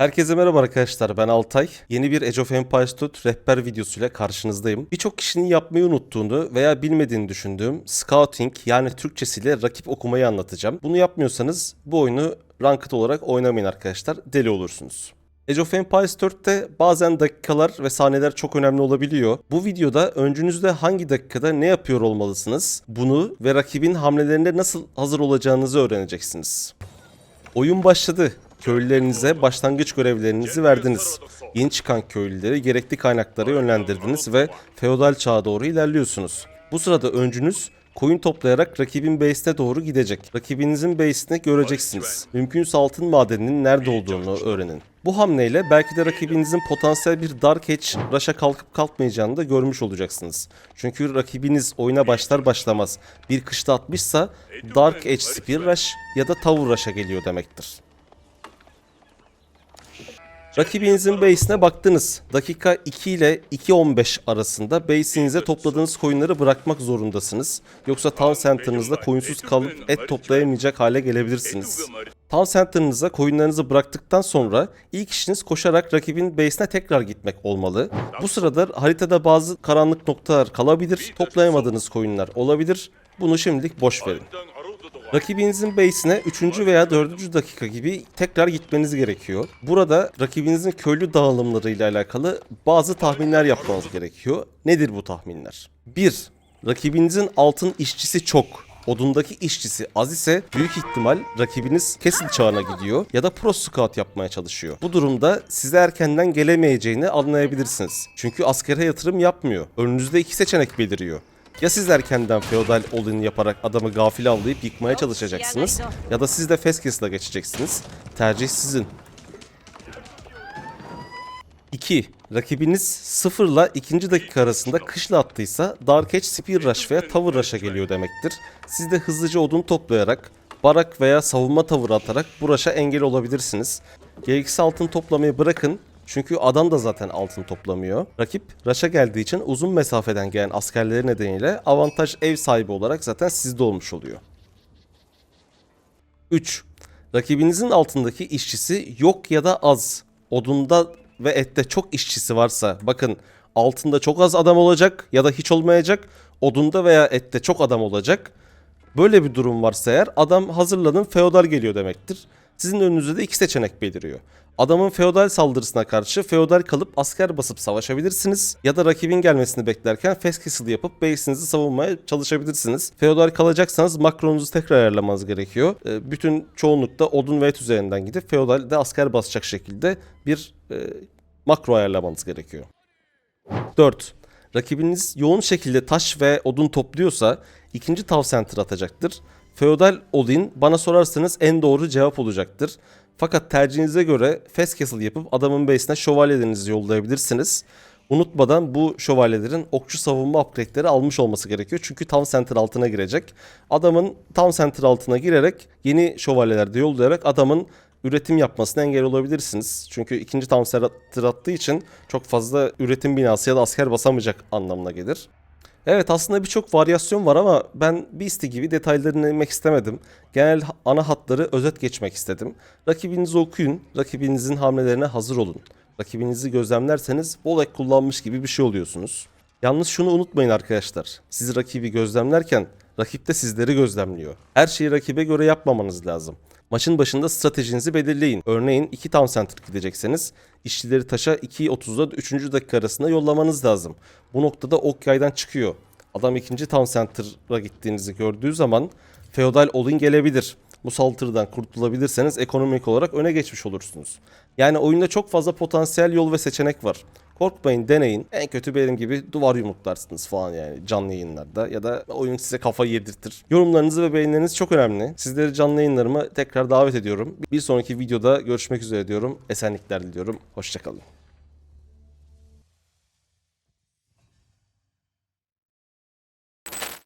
Herkese merhaba arkadaşlar ben Altay. Yeni bir Age of Empires 4 rehber videosuyla karşınızdayım. Birçok kişinin yapmayı unuttuğunu veya bilmediğini düşündüğüm Scouting yani Türkçesiyle rakip okumayı anlatacağım. Bunu yapmıyorsanız bu oyunu ranked olarak oynamayın arkadaşlar deli olursunuz. Age of Empires 4'te bazen dakikalar ve saniyeler çok önemli olabiliyor. Bu videoda öncünüzde hangi dakikada ne yapıyor olmalısınız bunu ve rakibin hamlelerinde nasıl hazır olacağınızı öğreneceksiniz. Oyun başladı. Köylülerinize başlangıç görevlerinizi verdiniz. Yeni çıkan köylüleri gerekli kaynaklara yönlendirdiniz ve feodal çağa doğru ilerliyorsunuz. Bu sırada öncünüz koyun toplayarak rakibin base'ine doğru gidecek. Rakibinizin base'ini göreceksiniz. Mümkünse altın madeninin nerede olduğunu öğrenin. Bu hamleyle belki de rakibinizin potansiyel bir Dark Age rush'a kalkıp kalkmayacağını da görmüş olacaksınız. Çünkü rakibiniz oyuna başlar başlamaz bir kışta atmışsa Dark Age Spear Rush ya da Tower Rush'a geliyor demektir. Rakibinizin base'ine baktınız. Dakika 2 ile 2.15 arasında base'inize topladığınız koyunları bırakmak zorundasınız. Yoksa town center'ınızda koyunsuz kalıp et toplayamayacak hale gelebilirsiniz. Town center'ınıza koyunlarınızı bıraktıktan sonra ilk işiniz koşarak rakibin base'ine tekrar gitmek olmalı. Bu sırada haritada bazı karanlık noktalar kalabilir, toplayamadığınız koyunlar olabilir. Bunu şimdilik boş verin. Rakibinizin base'ine 3. veya 4. dakika gibi tekrar gitmeniz gerekiyor. Burada rakibinizin köylü dağılımlarıyla alakalı bazı tahminler yapmanız gerekiyor. Nedir bu tahminler? 1. Rakibinizin altın işçisi çok. Odundaki işçisi az ise büyük ihtimal rakibiniz kesil çağına gidiyor ya da pro scout yapmaya çalışıyor. Bu durumda size erkenden gelemeyeceğini anlayabilirsiniz. Çünkü askere yatırım yapmıyor. Önünüzde iki seçenek beliriyor. Ya siz erkenden feodal olin yaparak adamı gafil avlayıp yıkmaya çalışacaksınız ya da siz de Feskis'la geçeceksiniz. Tercih sizin. 2. Rakibiniz 0 ile 2. dakika arasında kışla attıysa Dark Age Spear Rush veya Tower Rush'a geliyor demektir. Siz de hızlıca odun toplayarak, barak veya savunma tavırı atarak bu rush'a engel olabilirsiniz. Gereksiz altın toplamayı bırakın çünkü adam da zaten altın toplamıyor. Rakip Rush'a geldiği için uzun mesafeden gelen askerleri nedeniyle avantaj ev sahibi olarak zaten sizde olmuş oluyor. 3. Rakibinizin altındaki işçisi yok ya da az. Odunda ve ette çok işçisi varsa bakın altında çok az adam olacak ya da hiç olmayacak. Odunda veya ette çok adam olacak. Böyle bir durum varsa eğer adam hazırlanın feodal geliyor demektir. Sizin önünüzde de iki seçenek beliriyor. Adamın feodal saldırısına karşı feodal kalıp asker basıp savaşabilirsiniz ya da rakibin gelmesini beklerken fast castle yapıp base'inizi savunmaya çalışabilirsiniz. Feodal kalacaksanız makronunuzu tekrar ayarlamanız gerekiyor. Ee, Bütün çoğunlukta odun ve et üzerinden gidip feodalde asker basacak şekilde bir e, makro ayarlamanız gerekiyor. 4. Rakibiniz yoğun şekilde taş ve odun topluyorsa ikinci tav center atacaktır. Feodal olin bana sorarsanız en doğru cevap olacaktır. Fakat tercihinize göre fast castle yapıp adamın base'ine şövalyelerinizi yollayabilirsiniz. Unutmadan bu şövalyelerin okçu savunma upgrade'leri almış olması gerekiyor. Çünkü town center altına girecek. Adamın town center altına girerek yeni şövalyeler de yollayarak adamın üretim yapmasına engel olabilirsiniz. Çünkü ikinci town center attığı için çok fazla üretim binası ya da asker basamayacak anlamına gelir. Evet aslında birçok varyasyon var ama ben Beastie gibi detaylarına inmek istemedim. Genel ana hatları özet geçmek istedim. Rakibinizi okuyun, rakibinizin hamlelerine hazır olun. Rakibinizi gözlemlerseniz bol ek kullanmış gibi bir şey oluyorsunuz. Yalnız şunu unutmayın arkadaşlar. Siz rakibi gözlemlerken rakip de sizleri gözlemliyor. Her şeyi rakibe göre yapmamanız lazım. Maçın başında stratejinizi belirleyin. Örneğin 2 town center gidecekseniz işçileri taşa 2.30'da 3. dakika arasında yollamanız lazım. Bu noktada ok yaydan çıkıyor. Adam 2. town center'a gittiğinizi gördüğü zaman feodal olin gelebilir. Bu saldırıdan kurtulabilirseniz ekonomik olarak öne geçmiş olursunuz. Yani oyunda çok fazla potansiyel yol ve seçenek var. Korkmayın deneyin. En kötü benim gibi duvar yumruklarsınız falan yani canlı yayınlarda ya da oyun size kafa yedirtir. Yorumlarınız ve beğenileriniz çok önemli. Sizleri canlı yayınlarıma tekrar davet ediyorum. Bir sonraki videoda görüşmek üzere diyorum. Esenlikler diliyorum. Hoşçakalın.